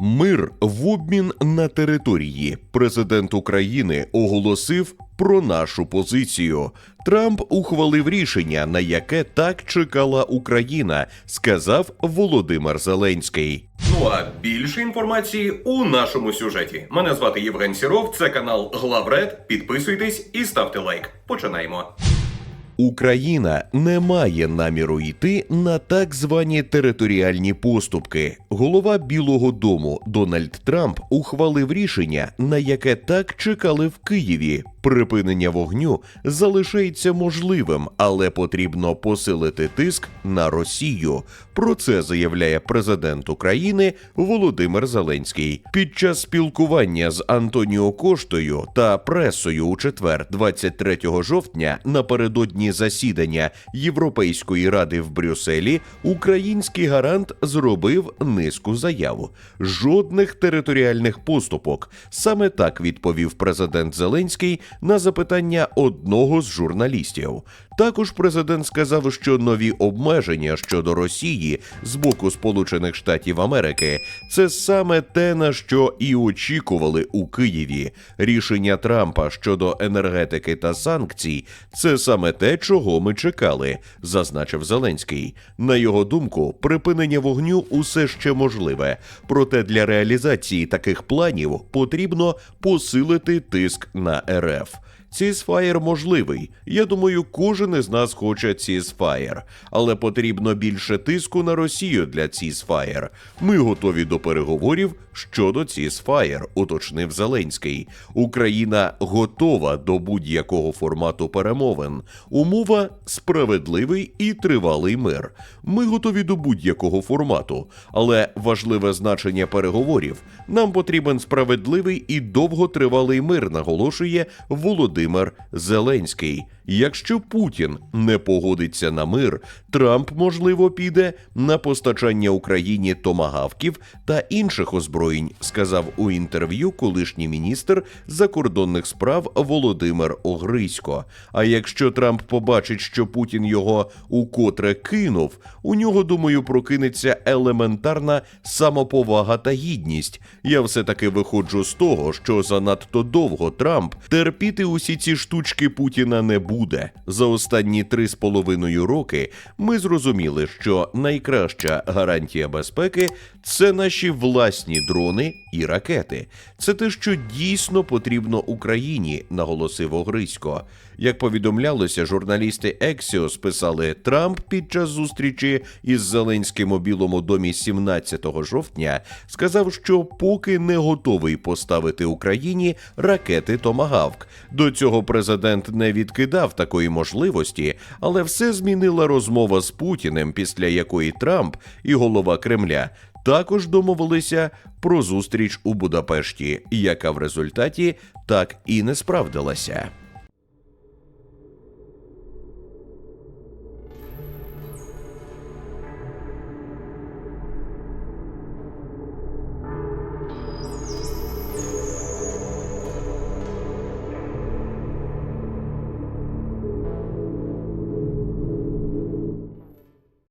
Мир в обмін на території. Президент України оголосив про нашу позицію. Трамп ухвалив рішення, на яке так чекала Україна, сказав Володимир Зеленський. Ну а більше інформації у нашому сюжеті. Мене звати Євген Сіров, це канал Главред. Підписуйтесь і ставте лайк. Починаємо. Україна не має наміру йти на так звані територіальні поступки. Голова Білого Дому Дональд Трамп ухвалив рішення, на яке так чекали в Києві. Припинення вогню залишається можливим, але потрібно посилити тиск на Росію. Про це заявляє президент України Володимир Зеленський під час спілкування з Антоніо Коштою та пресою у четвер, 23 жовтня, напередодні засідання Європейської ради в Брюсселі, український гарант зробив низку заяв. Жодних територіальних поступок. Саме так відповів президент Зеленський на запитання одного з журналістів. Також президент сказав, що нові обмеження щодо Росії з боку Сполучених Штатів Америки це саме те, на що і очікували у Києві. Рішення Трампа щодо енергетики та санкцій це саме те, чого ми чекали, зазначив Зеленський. На його думку, припинення вогню усе ще можливе. Проте для реалізації таких планів потрібно посилити тиск на РФ. Цісфаєр можливий. Я думаю, кожен із нас хоче цісфаєр. Але потрібно більше тиску на Росію для цісфаєр. Ми готові до переговорів щодо цісфаєр, уточнив Зеленський. Україна готова до будь-якого формату перемовин. Умова справедливий і тривалий мир. Ми готові до будь-якого формату, але важливе значення переговорів. Нам потрібен справедливий і довготривалий мир, наголошує Володимир Зеленський. Якщо Путін не погодиться на мир, Трамп можливо піде на постачання Україні томагавків та інших озброєнь, сказав у інтерв'ю колишній міністр закордонних справ Володимир Огрисько. А якщо Трамп побачить, що Путін його укотре кинув, у нього, думаю, прокинеться елементарна самоповага та гідність. Я все таки виходжу з того, що занадто довго Трамп терпіти усі ці штучки Путіна не буде. За останні три з половиною роки ми зрозуміли, що найкраща гарантія безпеки це наші власні дрони і ракети. Це те, що дійсно потрібно Україні, наголосив Огрисько. Як повідомлялося, журналісти Ексіос писали, Трамп під час зустрічі із Зеленським у Білому домі 17 жовтня сказав, що поки не готовий поставити Україні ракети Томагавк. До цього президент не відкидав такої можливості, але все змінила розмова з Путіним, після якої Трамп і голова Кремля також домовилися про зустріч у Будапешті, яка в результаті так і не справдилася.